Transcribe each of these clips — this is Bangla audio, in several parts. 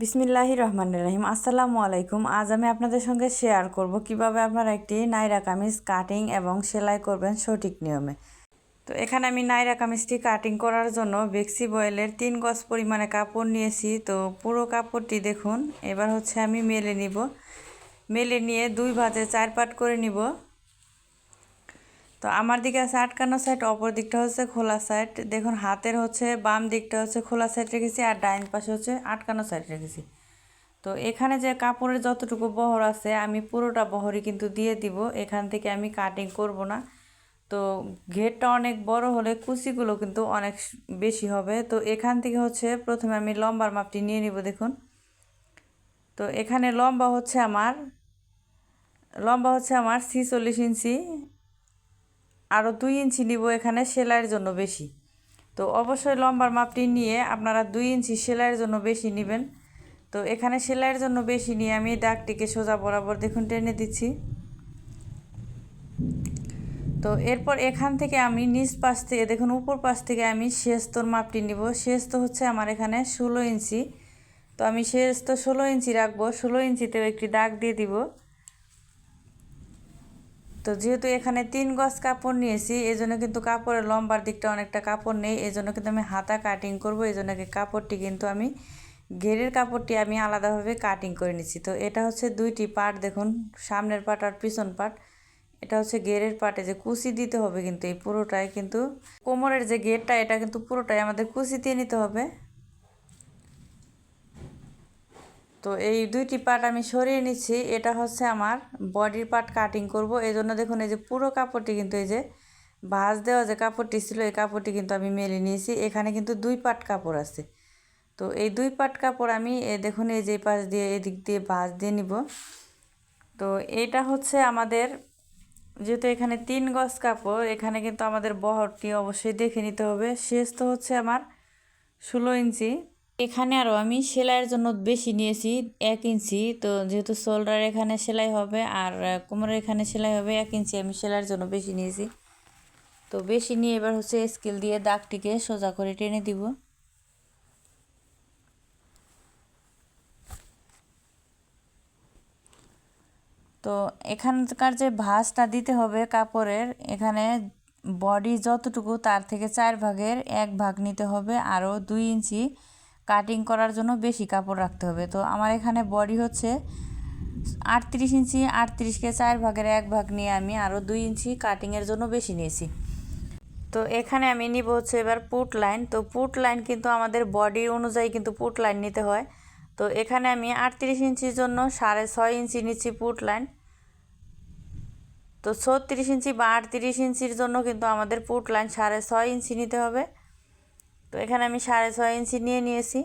বিসমিল্লাহি রহমান রহিম। আসসালামু আলাইকুম। আজ আমি আপনাদের সঙ্গে শেয়ার করব কীভাবে আপনারা একটি নাইরা কামিজ কাটিং এবং সেলাই করবেন সঠিক নিয়মে। তো এখানে আমি নাইরা কামিজটি কাটিং করার জন্য বেক্সি বয়েলের তিন গজ পরিমাণে কাপড় নিয়েছি। তো পুরো কাপড়টি দেখুন। এবার হচ্ছে আমি মেলে নিব। মেলে নিয়ে দুই ভাজে চার পাট করে নিব। তো আমার দিকে আছে আটকানো সাইড অপর দিকটা হচ্ছে খোলা সাইড দেখুন, হাতের হচ্ছে বাম দিকটা হচ্ছে খোলা সাইড রেখেছি আর ডাইন পাশে হচ্ছে আটকানো সাইড রেখেছি। তো এখানে যে কাপড়ের যতটুকু বহর আছে, আমি পুরোটা বহরই কিন্তু দিয়ে দিব। এখান থেকে আমি কাটিং করব না। তো ঘেরটা অনেক বড় হলে কুচিগুলো কিন্তু অনেক বেশি হবে। তো এখান থেকে হচ্ছে প্রথমে আমি লম্বার মাপটি নিয়ে নিব, দেখুন। তো এখানে লম্বা হচ্ছে আমার, লম্বা হচ্ছে আমার ছিচল্লিশ ইঞ্চি আরও দুই ইঞ্চি নিব এখানে সেলাইয়ের জন্য বেশি। তো অবশ্যই লম্বার মাপটি নিয়ে আপনারা দুই ইঞ্চি সেলাইয়ের জন্য বেশি নেবেন। তো এখানে সেলাইয়ের জন্য বেশি নিয়ে আমি দাগটিকে সোজা বরাবর দেখুন টেনে দিচ্ছি। তো এরপর এখান থেকে আমি নিচ পাশ থেকে দেখুন উপর পাশ থেকে আমি শেষতর মাপটি নিব। শেষ তো হচ্ছে আমার এখানে ষোলো ইঞ্চি। তো আমি শেষ তো ষোলো ইঞ্চি রাখব। ষোলো ইঞ্চিতেও একটি দাগ দিয়ে দিব। তো যেহেতু এখানে তিন গজ কাপড় নিয়েছি এই জন্য কিন্তু কাপড়ের লম্বার দিকটা অনেকটা কাপড় নেই এই জন্য কিন্তু আমি হাতা কাটিং করব এই জন্য কাপড়টি কিন্তু আমি, ঘেরের কাপড়টি আমি আলাদাভাবে কাটিং করে নিচ্ছি। তো এটা হচ্ছে দুইটি পার্ট দেখুন, সামনের পার্ট আর পিছন পার্ট এটা হচ্ছে গেরের পাটে যে কুচি দিতে হবে কিন্তু এই পুরোটাই কিন্তু, কোমরের যে গেরটা এটা কিন্তু পুরোটাই আমাদের কুচি দিয়ে নিতে হবে। তো এই দুইটি পার্ট আমি সরিয়ে নিচ্ছি। এটা হচ্ছে আমার বডির পার্ট কাটিং করব। এই জন্য দেখুন, এই যে পুরো কাপড়টি কিন্তু এই যে ভাঁজ দেওয়া যে কাপড়টি ছিল, এই কাপড়টি কিন্তু আমি মেলে নিয়েছি। এখানে কিন্তু দুই পাট কাপড় আছে। তো এই দুই পাট কাপড় আমি দেখুন, এই যে পাশ দিয়ে, এদিক দিয়ে ভাঁজ দিয়ে নিব। তো এইটা হচ্ছে আমাদের, যেহেতু এখানে তিন গজ কাপড়, এখানে কিন্তু আমাদের বহরটি অবশ্যই দেখে নিতে হবে। শেষ তো হচ্ছে আমার ষোলো ইঞ্চি। এখানে আরও আমি সেলাইয়ের জন্য বেশি নিয়েছি এক ইঞ্চি। তো যেহেতু শোল্ডার এখানে সেলাই হবে আর কোমরের এখানে সেলাই হবে এক ইঞ্চি, আমি সেলাইয়ের জন্য বেশি নিয়েছি। তো বেশি নিয়ে এবার হচ্ছে স্কেল দিয়ে দাগটিকে সোজা করে টেনে দিব। তো এখানকার যে ভাঁজটা দিতে হবে কাপড়ের, এখানে বডি যতটুকু তার থেকে চার ভাগের এক ভাগ নিতে হবে আরও দুই ইঞ্চি। কাটিং করার জন্য বেশি কাপড় রাখতে হবে। তো আমার এখানে বডি হচ্ছে আটত্রিশ ইঞ্চি, আটত্রিশকে চার ভাগের এক ভাগ নিয়ে আমি আরও দুই ইঞ্চি কাটিংয়ের জন্য বেশি নিয়েছি। তো এখানে আমি নিব হচ্ছে এবার পুট লাইন তো পুট লাইন কিন্তু আমাদের বডি অনুযায়ী কিন্তু পুট লাইন নিতে হয়। তো এখানে আমি আটত্রিশ ইঞ্চির জন্য সাড়ে ছয় ইঞ্চি নিচ্ছি পুট লাইন তো ছত্রিশ ইঞ্চি বা আটত্রিশ ইঞ্চির জন্য কিন্তু আমাদের পুট লাইন সাড়ে ছয় ইঞ্চি নিতে হবে। তো এখানে আমি সাড়ে ছয় ইঞ্চি নিয়ে নিয়েছি।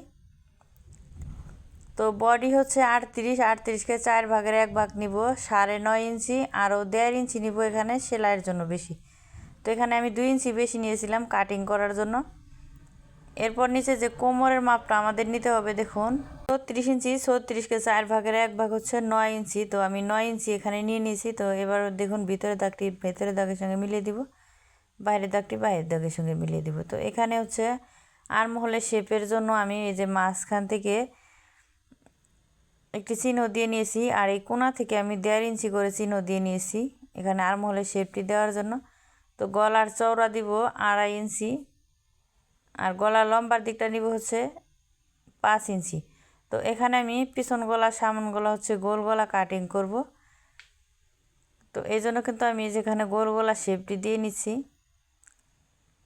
তো বডি হচ্ছে আটত্রিশ, আটত্রিশকে চার ভাগের এক ভাগ নিব। সাড়ে নয় ইঞ্চি আরও দেড় ইঞ্চি নিব এখানে সেলাইয়ের জন্য বেশি। তো এখানে আমি দুই ইঞ্চি বেশি নিয়েছিলাম কাটিং করার জন্য। এরপর নিচে যে কোমরের মাপটা আমাদের নিতে হবে, দেখুন। ছত্রিশ ইঞ্চি, ছত্রিশকে চার ভাগের এক ভাগ হচ্ছে নয় ইঞ্চি। তো আমি নয় ইঞ্চি এখানে নিয়ে নিয়েছি। তো এবার দেখুন ভিতরে দাগটি ভেতরে দাগের সঙ্গে মিলিয়ে দিব। বাইরের দাগটি বাইরের দাগের সঙ্গে মিলিয়ে দিব। তো এখানে হচ্ছে আর মহলে শেপের জন্য আমি এই যে মাঝখান থেকে একটি চিহ্ন দিয়ে নিয়েছি আর এই কোনা থেকে আমি দেড় ইঞ্চি করে চিহ্ন দিয়ে নিয়েছি এখানে আর মহলে শেপটি দেওয়ার জন্য। তো গলার চওড়া দিব আড়াই ইঞ্চি আর গলার লম্বার দিকটা নিব হচ্ছে পাঁচ ইঞ্চি। তো এখানে আমি পিছন গলা, সামন গলা হচ্ছে গোল গলা কাটিং করব। তো এই জন্য কিন্তু আমি যেখানে গোল গলা শেপটি দিয়ে নিচ্ছি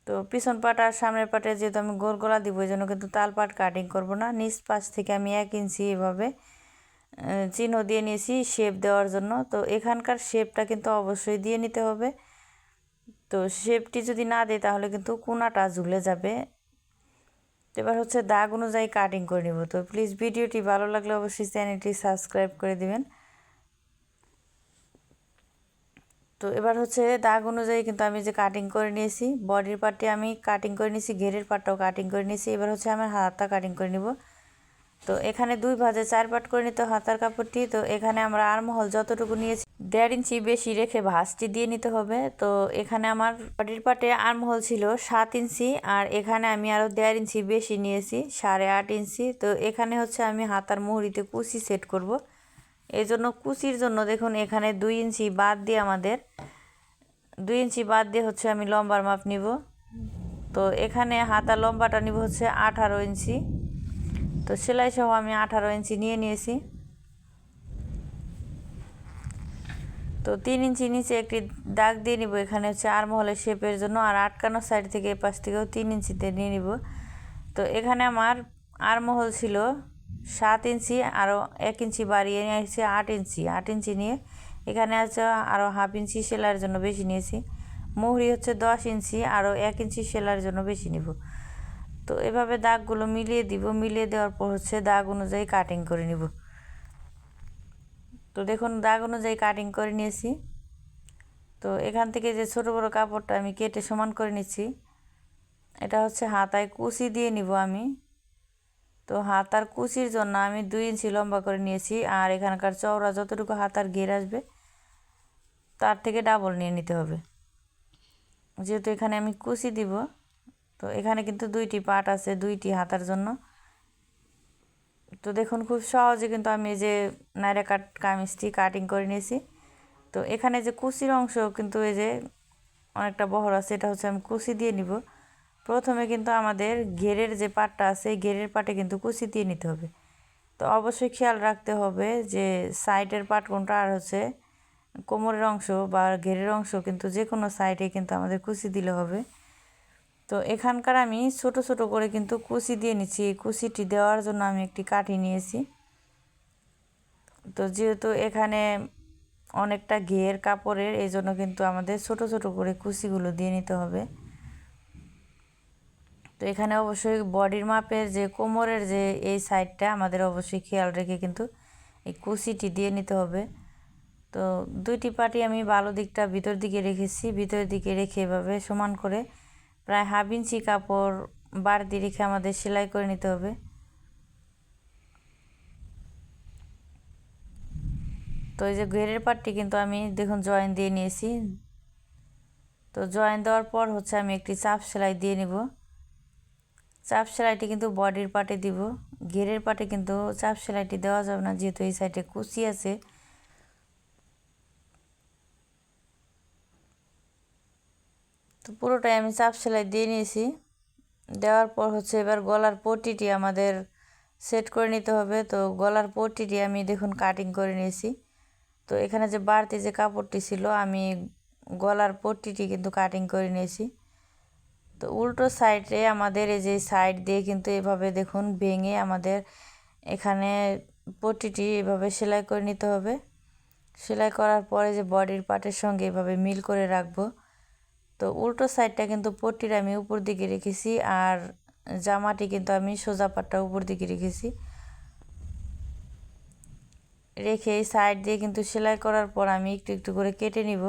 তো পিছন পাট আর সামনের পাটে যেহেতু আমি গোল গলা দিব, এই জন্য কিন্তু তাল পাট কাটিং করব না। নিচ পাশ থেকে আমি এক ইঞ্চি এভাবে চিহ্ন দিয়ে নিয়েছি শেপ দেওয়ার জন্য। তো এখানকার শেপটা কিন্তু অবশ্যই দিয়ে নিতে হবে। তো শেপটি যদি না দেয় তাহলে কিন্তু কোনাটা ঝুলে যাবে। এবার হচ্ছে দাগ অনুযায়ী কাটিং করে নিব। তো প্লিজ ভিডিওটি ভালো লাগলে অবশ্যই চ্যানেলটি সাবস্ক্রাইব করে দিবেন। তো এবার হচ্ছে দাগ অনুযায়ী কিন্তু আমি যে কাটিং করে নিয়েছি বডির পার্টটি আমি কাটিং করে নিয়েছি, ঘেরের পার্টটাও কাটিং করে নিয়েছি, এবার হচ্ছে আমার হাতটা কাটিং করে নিব। তো এখানে দুই ভাজে চার পাট করে নিতে হাতার কাপড়টি, তো এখানে আমরা আরমহল যতটুকু নিয়েছি, দেড় ইঞ্চি বেশি রেখে ভাঁজটি দিয়ে নিতে হবে। তো এখানে আমার বডির পাটে আর্মহোল ছিল সাত ইঞ্চি, আর এখানে আমি আরও দেড় ইঞ্চি বেশি নিয়েছি, সাড়ে আট ইঞ্চি। তো এখানে হচ্ছে আমি হাতার মুহুরিতে কুচি সেট করব। এই জন্য কুচির জন্য দেখুন এখানে দুই ইঞ্চি বাদ দিয়ে আমাদের, দুই ইঞ্চি বাদ দিয়ে হচ্ছে আমি লম্বার মাপ নিব। তো এখানে হাতা লম্বাটা নিব হচ্ছে আঠারো ইঞ্চি। তো সেলাই সহ আমি আঠারো ইঞ্চি নিয়ে নিয়েছি। তো তিন ইঞ্চি নিচে একটি দাগ দিয়ে নিব, এখানে হচ্ছে আরমহলের শেপের জন্য, আর আটকানোর সাইড থেকে এ পাশ থেকেও তিন ইঞ্চিতে নিয়ে নিব। তো এখানে আমার আরমহল ছিল সাত ইঞ্চি আরও এক ইঞ্চি বাড়িয়ে নিয়ে আসছে আট ইঞ্চি। আট ইঞ্চি নিয়ে এখানে আছে আরও হাফ ইঞ্চি সেলাইয়ের জন্য বেশি নিয়েছি। মুহুরি হচ্ছে দশ ইঞ্চি আরও এক ইঞ্চি সেলাইয়ের জন্য বেশি নিব। তো এভাবে দাগগুলো মিলিয়ে দিব। মিলিয়ে দেওয়ার পর হচ্ছে দাগ অনুযায়ী কাটিং করে নিব। তো দেখুন, দাগ অনুযায়ী কাটিং করে নিয়েছি। তো এখান থেকে যে ছোট বড় কাপড়টা আমি কেটে সমান করে নিচ্ছি, এটা হচ্ছে হাতায় কুচি দিয়ে নিব আমি। তো হাতার কুচির জন্য আমি দুই ইঞ্চি লম্বা করে নিয়েছি, আর এখানকার চওড়া যতটুকু হাতার ঘের আসবে, তার থেকে ডাবল নিয়ে নিতে হবে। যেহেতু এখানে আমি কুচি দিব, তো এখানে কিন্তু দুইটি পাট আছে, দুইটি হাতার জন্য। তো দেখুন, খুব সহজে কিন্তু আমি এই যে নাইরা কাট কামিজটি কাটিং করে নিয়েছি। তো এখানে যে কুচির অংশ কিন্তু এই যে অনেকটা বহর আছে, এটা হচ্ছে আমি কুচি দিয়ে নিব। প্রথমে কিন্তু আমাদের ঘেরের যে পাটটা আছে ঘেরের পাটে কিন্তু কুচি দিয়ে নিতে হবে। তো অবশ্যই খেয়াল রাখতে হবে যে সাইডের পাট কোনটা, আর হচ্ছে কোমরের অংশ বা ঘেরের অংশ কিন্তু যে কোনো সাইডে কিন্তু আমাদের কুচি দিলে হবে। তো এখানকার আমি ছোট ছোট করে কিন্তু কুচি দিয়ে নিচ্ছি। এই কুচিটি দেওয়ার জন্য আমি একটি কাঠি নিয়েছি। তো যেহেতু এখানে অনেকটা ঘের কাপড়ের, এই জন্য কিন্তু আমাদের ছোট ছোট করে কুচিগুলো দিয়ে নিতে হবে। তো এখানে অবশ্যই বডির মাপের যে কোমরের যে এই সাইডটা আমাদের অবশ্যই খেয়াল রেখে কিন্তু এই কুচিটি দিয়ে নিতে হবে। তো দুইটি পাটি আমি ভালো দিকটা ভিতর দিকে রেখেছি। ভিতর দিকে রেখে এভাবে সমান করে প্রায় হাফ ইঞ্চি কাপড় বাড়তি রেখে আমাদের সেলাই করে নিতে হবে। তো এই যে ঘেরের পাটটি কিন্তু আমি দেখুন জয়েন দিয়ে নিয়েছি। তো জয়েন দেওয়ার পর হচ্ছে আমি একটি চাপ সেলাই দিয়ে নিব। চাপ সেলাইটি কিন্তু বডির পাটে দিব, ঘেরের পাটে কিন্তু চাপ সেলাইটি দেওয়া যাবে না, যেহেতু এই সাইডে কুচি আছে। তো পুরোটাই আমি চাপ সেলাই দিয়ে নিয়েছি। দেওয়ার পর হচ্ছে এবার গলার পটিটি আমাদের সেট করে নিতে হবে। তো গলার পট্টিটি আমি দেখুন কাটিং করে নিয়েছি। তো এখানে যে বাড়তি যে কাপড়টি ছিল, আমি গলার পট্টিটি কিন্তু কাটিং করে নিয়েছি। তো উল্টো সাইডে আমাদের এই যে সাইড দিয়ে কিন্তু এভাবে দেখুন ভেঙে আমাদের এখানে পট্টিটি এভাবে সেলাই করে নিতে হবে। সেলাই করার পরে যে বডির পার্টের সঙ্গে এভাবে মিল করে রাখব। তো উল্টো সাইডটা কিন্তু পট্টির আমি উপর দিকে রেখেছি আর জামাটি কিন্তু আমি সোজা পাটটা উপর দিকে রেখেছি। রেখে এই সাইড দিয়ে কিন্তু সেলাই করার পর আমি একটু একটু করে কেটে নিব।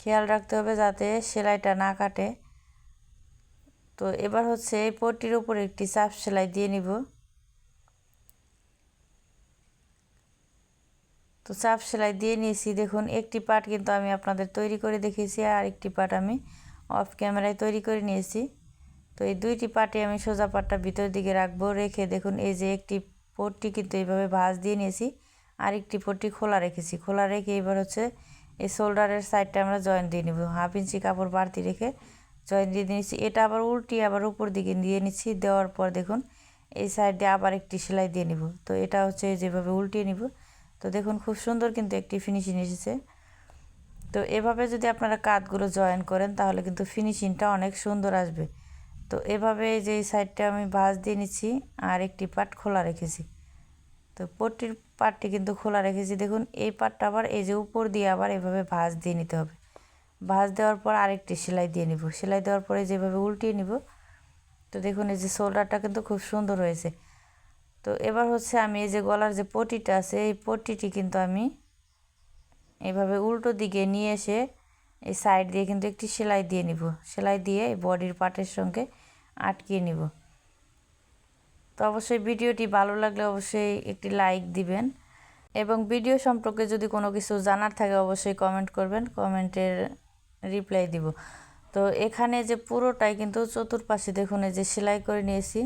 খেয়াল রাখতে হবে যাতে সেলাইটা না কাটে। তো এবার হচ্ছে এই পট্টির উপর একটি চাপ সেলাই দিয়ে নিব। তো চাপ সেলাই দিয়ে নিয়েছি। দেখুন, একটি পার্ট কিন্তু আমি আপনাদের তৈরি করে দেখিয়েছি আর একটি পার্ট আমি অফ ক্যামেরায় তৈরি করে নিয়েছি। তো এই দুইটি পার্টে আমি সোজা পাটটা ভিতর দিকে রাখব, রেখে দেখুন এই যে একটি পট্টি কিন্তু এইভাবে ভাঁজ দিয়ে নিয়েছি। আর একটি পট্টি খোলা রেখেছি। খোলা রেখে এবার হচ্ছে এই শোল্ডারের সাইডটা আমরা জয়েন দিয়ে নিব। হাফ ইঞ্চি কাপড় বাড়তি রেখে জয়েন দিয়ে নিয়েছি। এটা আবার উল্টি আবার উপর দিকে দিয়ে নিচ্ছি। দেওয়ার পর দেখুন, এই সাইড দিয়ে আবার একটি সেলাই দিয়ে নিব। তো এটা হচ্ছে যেভাবে উল্টিয়ে নিব। তো দেখুন, খুব সুন্দর কিন্তু একটি ফিনিশিং এসেছে। তো এভাবে যদি আপনারা কাঠগুলো জয়েন করেন, তাহলে কিন্তু ফিনিশিংটা অনেক সুন্দর আসবে। তো এভাবে যে এই সাইডটা আমি ভাঁজ দিয়ে নিচ্ছি আর একটি পাট খোলা রেখেছি। তো পট্টির পাটটি কিন্তু খোলা রেখেছি। দেখুন, এই পাটটা আবার এই যে উপর দিয়ে আবার এভাবে ভাঁজ দিয়ে নিতে হবে। ভাঁজ দেওয়ার পর আরেকটি সেলাই দিয়ে নিব। সেলাই দেওয়ার পরে যেভাবে উল্টিয়ে নিব, তো দেখুন এই যে শোল্ডারটা কিন্তু খুব সুন্দর হয়েছে। তো এবার হচ্ছে আমি এই যে গলার যে পটিটা আছে, এই পটিটি কিন্তু আমি এভাবে উল্টো দিকে নিয়ে এসে এই সাইড দিয়ে কিন্তু একটি সেলাই দিয়ে নিব। সেলাই দিয়ে এই বডির পার্টের সঙ্গে আটকিয়ে নিব। তো অবশ্যই ভিডিওটি ভালো লাগলে অবশ্যই একটি লাইক দিবেন এবং ভিডিও সম্পর্কে যদি কোনো কিছু জানার থাকে অবশ্যই কমেন্ট করবেন। কমেন্টের রিপ্লাই দিব। তো এখানে যে পুরোটাই কিন্তু চতুর্পাশে দেখুন, এই যে সেলাই করে নিয়েছি।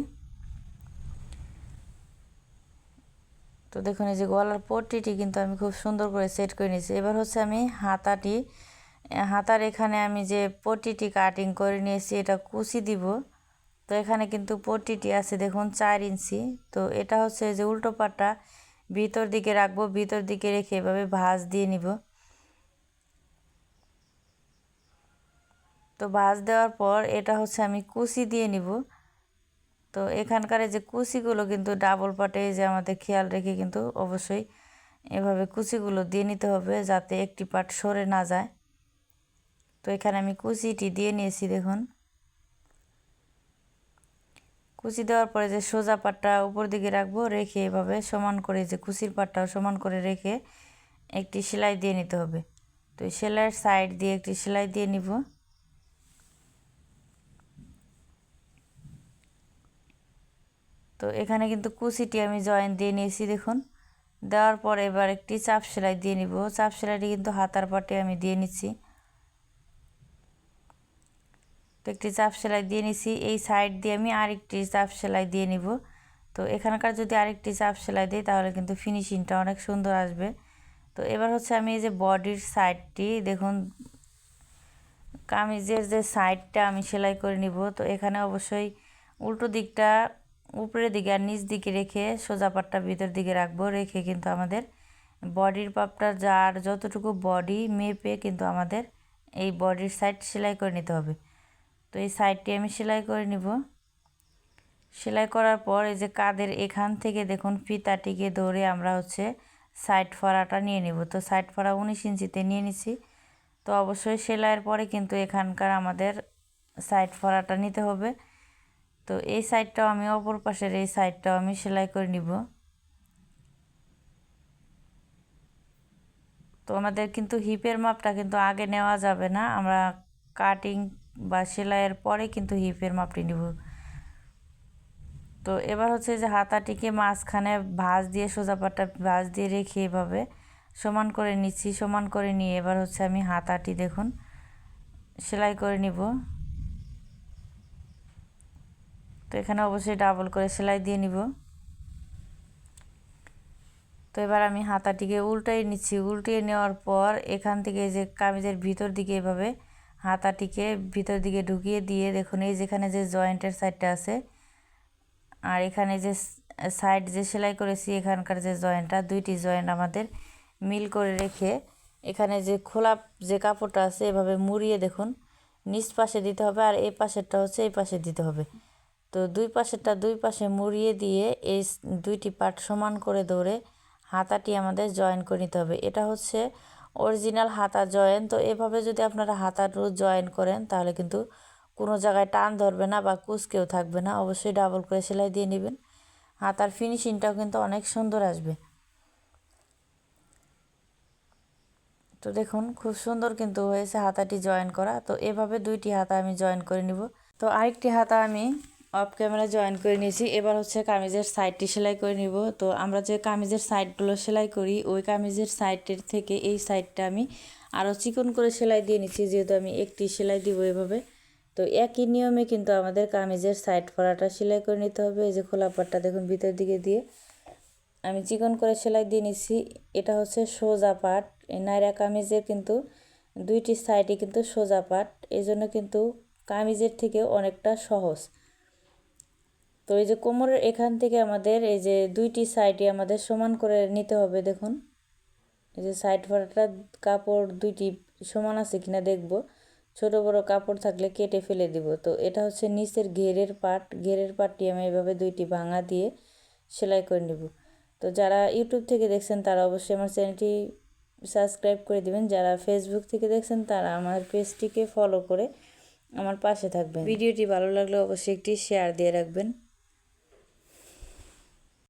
তো দেখুন, এই যে গলার পট্টিটি কিন্তু আমি খুব সুন্দর করে সেট করে নিয়েছি। এবার হচ্ছে আমি হাতাটি, হাতার এখানে আমি যে পট্টিটি কাটিং করে নিয়েছি, এটা কুচি দিব। তো এখানে কিন্তু পট্টিটি আছে দেখুন, চার ইঞ্চি। তো এটা হচ্ছে যে উল্টো পাটটা ভিতর দিকে রাখব, ভিতর দিকে রেখে এভাবে ভাঁজ দিয়ে নিব। তো ভাঁজ দেওয়ার পর এটা হচ্ছে আমি কুচি দিয়ে নিব। তো এখানকার যে কুচিগুলো কিন্তু ডাবল পাটে যে আমাদের খেয়াল রেখে কিন্তু অবশ্যই এভাবে কুচিগুলো দিয়ে নিতে হবে যাতে একটি পাট সরে না যায়। তো এখানে আমি কুচিটি দিয়ে নিয়েছি দেখুন। কুচি দেওয়ার পরে যে সোজা পাটটা উপর দিকে রাখব, রেখে এভাবে সমান করে যে কুচির পাটটাও সমান করে রেখে একটি সেলাই দিয়ে নিতে হবে। তো সেলাইয়ের সাইড দিয়ে একটি সেলাই দিয়ে নিব। তো এখানে কিন্তু কুচিটি আমি জয়েন দিয়ে নিয়েছি, দেখুন। দেওয়ার পর এবার একটি চাপ সেলাই দিয়ে নিব। চাপ সেলাইটি কিন্তু হাতার পাটে আমি দিয়ে নিচ্ছি। তো একটি চাপ সেলাই দিয়ে নিছি এই সাইড দিয়ে আমি আরেকটি চাপ সেলাই দিয়ে নিব। তো এখানকার যদি আরেকটি চাপ সেলাই দিই, তাহলে কিন্তু ফিনিশিংটা অনেক সুন্দর আসবে। তো এবার হচ্ছে আমি এই যে বডির সাইডটি দেখুন, কামিজের যে সাইডটা আমি সেলাই করে নিব। তো এখানে অবশ্যই উল্টো দিকটা উপরের দিকে আর নিচ দিকে রেখে সোজা পাটটা ভিতর দিকে রাখব, রেখে কিন্তু আমাদের বডির পাপটা যার যতটুকু বডি মেপে কিন্তু আমাদের এই বডির সাইড সেলাই করে নিতে হবে। তো এই সাইডটি আমি সেলাই করে নিব। সেলাই করার পর এই যে কাদের এখান থেকে দেখুন ফিতাটিকে ধরে আমরা হচ্ছে সাইড ফড়াটা নিয়ে নিব। তো সাইড ফড়া উনিশ ইঞ্চিতে নিয়ে নিছি। তো অবশ্যই সেলাইয়ের পরে কিন্তু এখানকার আমাদের সাইড ফড়াটা নিতে হবে। তো এই সাইডটাও আমি, অপর পাশের এই সাইডটাও আমি সেলাই করে নিব। তো আমাদের কিন্তু হিপের মাপটা কিন্তু আগে নেওয়া যাবে না, আমরা কাটিং বা সেলাইয়ের পরে কিন্তু হিপের মাপটি নিব। তো এবার হচ্ছে যে হাতাটিকে মাঝখানে ভাঁজ দিয়ে, সোজা পাটটা ভাঁজ দিয়ে রেখে এভাবে সমান করে নিচ্ছি, সমান করে নিয়ে এবার হচ্ছে আমি হাতাটি দেখুন, সেলাই করে নিব। তো এখানে অবশ্যই ডাবল করে সেলাই দিয়ে নিব। তো এবার আমি হাতাটিকে উল্টাই নিচ্ছি। উল্টিয়ে নেওয়ার পর এখান থেকে যে কামিজের ভিতর দিকে এভাবে হাতাটিকে ভিতর দিকে ঢুকিয়ে দিয়ে দেখুন, এই যেখানে যে জয়েন্টের সাইডটা আছে আর এখানে যে সাইড যে সেলাই করেছি, এখানকার যে জয়েন্টটা, দুইটি জয়েন্ট আমাদের মিল করে রেখে এখানে যে খোলা যে কাপড়টা আছে, এভাবে মুড়িয়ে দেখুন, নিচ পাশে দিতে হবে আর এই পাশেরটা হচ্ছে এই পাশে দিতে হবে। তো দুই পাশেরটা দুই পাশে মুড়িয়ে দিয়ে এই দুইটি পার্ট সমান করে ধরে হাতাটি আমাদের জয়েন করে নিতে হবে। এটা হচ্ছে অরিজিনাল হাতা জয়েন। তো এভাবে যদি আপনারা হাতাটু জয়েন করেন, তাহলে কিন্তু কোনো জায়গায় টান ধরবে না বা কুচকেও থাকবে না। অবশ্যই ডাবল করে সেলাই দিয়ে নেবেন। হাতার ফিনিশিংটাও কিন্তু অনেক সুন্দর আসবে। তো দেখুন, খুব সুন্দর কিন্তু হয়েছে হাতাটি জয়েন করা। তো এভাবে দুইটি হাতা আমি জয়েন করে নিব। তো আরেকটি হাতা আমি অফ ক্যামেরা জয়েন করে নিয়েছি। এবার হচ্ছে কামিজের সাইডটি সেলাই করে নিব। তো আমরা যে কামিজের সাইডগুলো সেলাই করি, ওই কামিজের সাইডের থেকে এই সাইডটা আমি আরও চিকন করে সেলাই দিয়ে নিচ্ছি, যেহেতু আমি একটি সেলাই দিব এভাবে। তো একই নিয়মে কিন্তু আমাদের কামিজের সাইড ফড়াটা সেলাই করে নিতে হবে। এই যে খোলা পাটটা দেখুন ভিতর দিকে দিয়ে। আমি চিকন করে সেলাই দিয়ে নিচ্ছি। এটা হচ্ছে সোজা পাট। নাইরা কামিজের কিন্তু দুইটি সাইডে কিন্তু সোজা পাট। এই জন্য কিন্তু কামিজের থেকে অনেকটা সহজ। তো এই যে কোমরের এখান থেকে আমাদের এই যে দুইটি সাইডে আমাদের সমান করে নিতে হবে, দেখুন। এই যে সাইড ফাড়াটা কাপড় দুইটি সমান আছে কিনা দেখব। ছোট বড় কাপড় থাকলে কেটে ফেলে দিব। তো এটা হচ্ছে নিচের ঘেরের পাট। ঘেরের পাটটি আমি এভাবে দুইটি ভাঙা দিয়ে সেলাই করে নেব। তো যারা ইউটিউব থেকে দেখছেন, তারা অবশ্যই আমার চ্যানেলটি সাবস্ক্রাইব করে দিবেন। যারা ফেসবুক থেকে দেখছেন, তারা আমার পেজটিকে ফলো করে আমার পাশে থাকবেন। ভিডিওটি ভালো লাগলে অবশ্যই একটি শেয়ার দিয়ে রাখবেন।